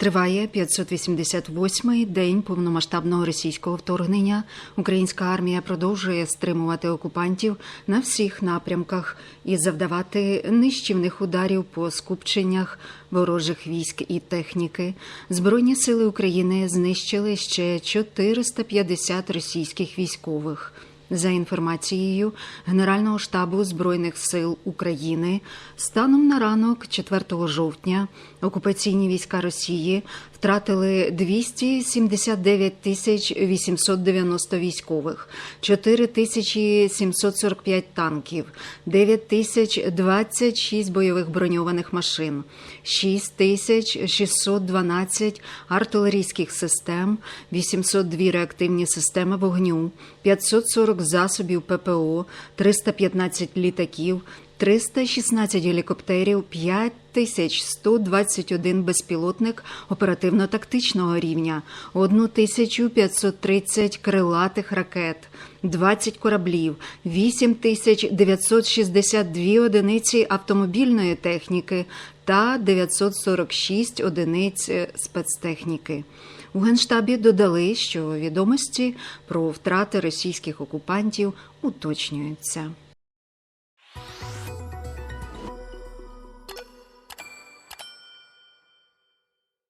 Триває 588-й день повномасштабного російського вторгнення. Українська армія продовжує стримувати окупантів на всіх напрямках і завдавати нищівних ударів по скупченнях ворожих військ і техніки. Збройні сили України знищили ще 450 російських військових. За інформацією Генерального штабу Збройних сил України, станом на ранок 4 жовтня окупаційні війська Росії втратили 279 тисяч 890 військових, 4 тисячі 745 танків, 9 тисяч 26 бойових броньованих машин, 6 тисяч 612 артилерійських систем, 802 реактивні системи вогню, 540 засобів ППО, 315 літаків, 316 гелікоптерів, 5121 безпілотник оперативно-тактичного рівня, 1530 крилатих ракет, 20 кораблів, 8962 одиниці автомобільної техніки та 946 одиниць спецтехніки. У Генштабі додали, що відомості про втрати російських окупантів уточнюються.